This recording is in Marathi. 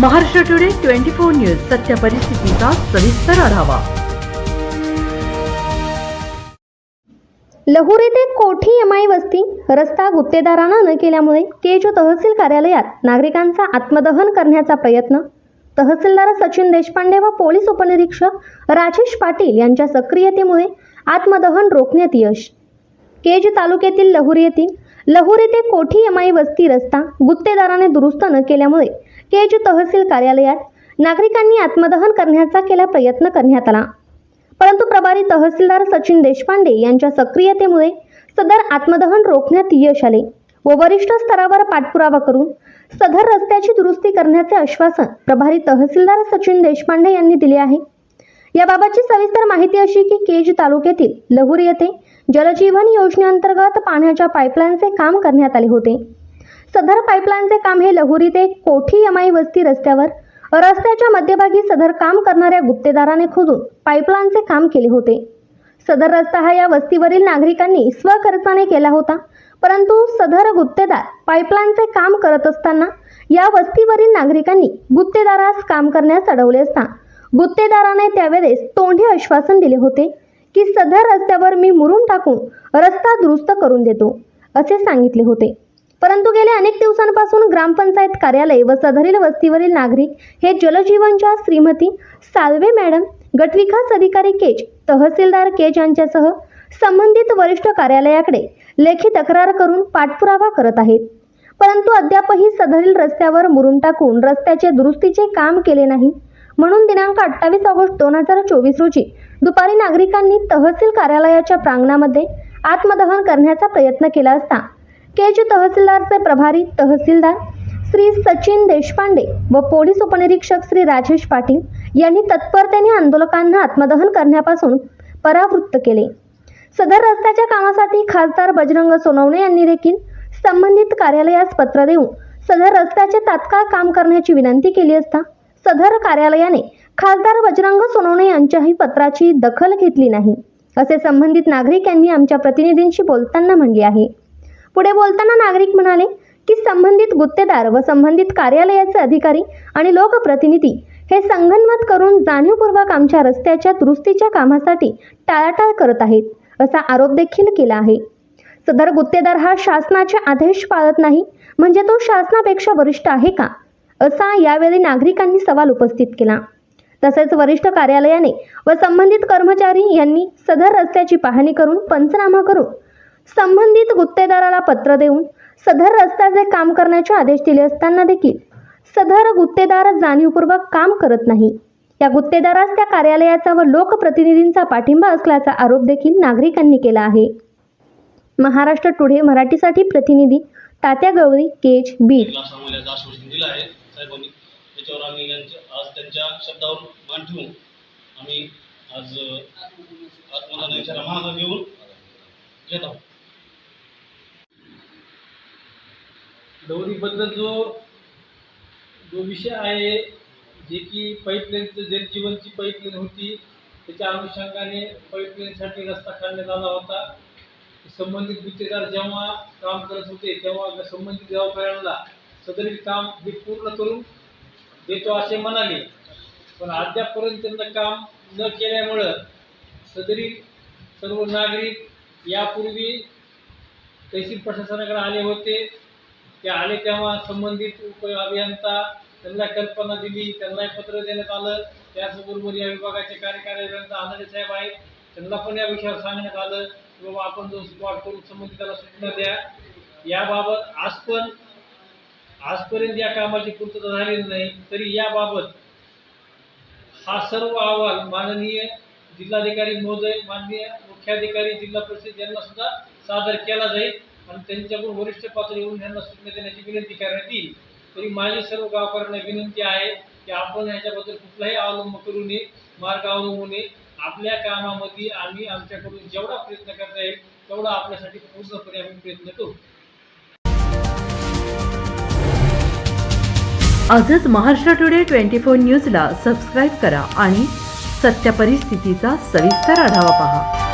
Maharashtra today twenty four news सत्य परिस्थितीचा सविस्तर आढावा. लहुरी ते कोठी एमआय वस्ती रस्ता गुत्तेदारानं न केल्यामुळे केजू तहसील कार्यालयात नागरिकांचा आत्मदहन करण्याचा प्रयत्न. तहसीलदार सचिन देशपांडे व पोलीस उपनिरीक्षक राजेश पाटील यांच्या सक्रियतेमुळे आत्मदहन रोखण्यात यश. केज तालुक्यातील लहुरी येथील लहुरी ते कोठी एमआय वस्ती रस्ता गुत्तेदाराने दुरुस्त न केल्यामुळे केज तहसील कार्यालयात नागरिकांनी आत्मदहन करण्याचा केला प्रयत्न करण्यात आला. परंतु प्रभारी तहसीलदार सचिन देशपांडे यांच्या सक्रियतेमुळे सदर आत्मदहन रोखण्यात यश आले व वरिष्ठ स्तरावर पाठपुरावा करून सदर रस्त्याची दुरुस्ती करण्याचे आश्वासन प्रभारी तहसीलदार सचिन देशपांडे यांनी दिले आहे. याबाबतची सविस्तर माहिती अशी की केज तालुक्यातील लहुरी येथे जलजीवन योजनेअंतर्गत पाण्याच्या पाईपलाईनचे काम करण्यात आले होते. सदर पाईपलाईनचे काम हे लहुरी ते कोठी यमाई वस्ती रस्त्यावर रस्त्याच्या मध्यभागी सदर काम करणाऱ्या गुत्तेदाराने खोदून पाईपलाईनचे काम केले होते. सदर रस्ता हा या वस्तीवरील नागरिकांनी स्वखर्चाने केला होता परंतु सदर गुत्तेदार पाईपलाईनचे काम करत असताना या वस्तीवरील नागरिकांनी गुत्तेदारास काम करण्यास अडवले असता गुत्तेदाराने त्यावेळेस तोंडी आश्वासन दिले होते की सदर रस्त्यावर मी मुरून टाकून रस्ता दुरुस्त करून देतो असे सांगितले होते. परंतु गेल्या अनेक दिवसांपासून ग्रामपंचायत कार्यालय व सदरील वस्तीवरील नागरिक हे जलजीवनच्या श्रीमती साल्वे मॅडम गटविकास अधिकारी केज तहसीलदार केज यांच्यासह संबंधित वरिष्ठ कार्यालयाकडे लेखी तक्रार करून पाठपुरावा करत आहेत. परंतु अद्यापही सदरील रस्त्यावर मुरून टाकून रस्त्याचे दुरुस्तीचे काम केले नाही. म्हणून दिनांक अठ्ठावीस ऑगस्ट दोन हजार चोवीस रोजी दुपारी नागरिकांनी तहसील कार्यालयाच्या प्रांगणामध्ये आत्मदहन करण्याचा प्रयत्न केला असता केज तहसीलदारचे प्रभारी तहसीलदार श्री सचिन देशपांडे व पोलीस उपनिरीक्षक श्री राजेश पाटील यांनी तत्परतेने आंदोलकांना आत्मदहन करण्यापासून परावृत्त केले. सदर रस्त्याच्या कामासाठी खासदार बजरंग सोनवणे यांनी देखील संबंधित कार्यालयास पत्र देऊन सदर रस्त्याचे तात्काळ काम करण्याची विनंती केली असता सदर कार्यालयाने खासदार बजरंग सोनवणे यांच्याही पत्राची दखल घेतली नाही. असे संबंधित नागरिक यांनी आमच्या प्रतिनिधींशी बोलताना म्हणले आहे. पुढे बोलताना नागरिक म्हणाले की संबंधित गुत्तेदार व संबंधित कार्यालयाचे अधिकारी आणि लोकप्रतिनिधी हे संगनमत करून जाणीवपूर्वक आमच्या रस्त्याच्या दुरुस्तीच्या कामासाठी टाळाटाळ करत आहेत असा आरोप देखील केला आहे. सदर गुत्तेदार हा शासनाचे आदेश पाळत नाही म्हणजे तो शासनापेक्षा वरिष्ठ आहे का? असा यावेळी नागरिकांनी सवाल उपस्थित केला. तसेच वरिष्ठ कार्यालयाने व संबंधित कर्मचारी यांनी सदर रस्त्याची पाहणी करून पंचनामा करून संबंधित गुत्तेदाराला पत्र देऊन सदर रस्त्याचे काम करण्याचे आदेश दिले असताना देखील सदर गुत्तेदार जाणीवपूर्वक काम करत नाही. या गुत्तेदारास त्या कार्यालयाचा व लोकप्रतिनिधींचा पाठिंबा असल्याचा आरोप देखील नागरिकांनी केला आहे. महाराष्ट्र टुडे मराठीसाठी प्रतिनिधी तात्या गवळी केज बीड त्याच्यावर आम्ही आज त्यांच्या शब्दावर मान ठेवून आम्ही आज घेऊन घेत आहोत. डोरीबद्दल जो जो विषय आहे जे की पाईपलाईनचं जलजीवनची पाईपलाईन होती त्याच्या अनुषंगाने पाईपलाईनसाठी रस्ता काढण्यात आला होता. संबंधित गुत्तेदार जेव्हा काम करत होते तेव्हा संबंधित गावकऱ्यांना सदरील काम हे पूर्ण करून देतो असे म्हणाले. पण अद्यापपर्यंत त्यांना काम न केल्यामुळं सदरील सर्व नागरिक यापूर्वी तहसील प्रशासनाकडे आले होते. ते आले तेव्हा संबंधित उप अभियंता त्यांना कल्पना दिली त्यांना पत्र देण्यात आलं. त्याचबरोबर या विभागाचे कार्यकारी अभियंता आनंद साहेब आहेत. त्यांना पण या विषयावर सांगण्यात आलं की बाबा आपण जो स्पॉट करून संबंधिताला सूचना द्या. याबाबत आज पण आजपर्यंत या कामाची पूर्तता झालेली नाही. तरी याबाबत हा सर्व अहवाल माननीय जिल्हाधिकारी महोदय माननीय मुख्याधिकारी जिल्हा परिषद यांना सुद्धा सादर केला जाईल. आणि त्यांच्याकडून वरिष्ठ पातळीवरून यांना सूचना देण्याची विनंती करण्यात येईल. तरी माझी सर्व गावकऱ्यांना विनंती आहे की आपण याच्याबद्दल कुठलाही अवलंब करू नये मार्ग अवलंबू नये. आपल्या कामामध्ये आम्ही आमच्याकडून जेवढा प्रयत्न करता येईल तेवढा आपल्यासाठी पूर्णपणे आम्ही प्रयत्न करू. आजच महाराष्ट्र टुडे ट्वेंटी फोर न्यूजला सबस्क्राईब करा आणि सत्य परिस्थितीचा सविस्तर आढावा पहा.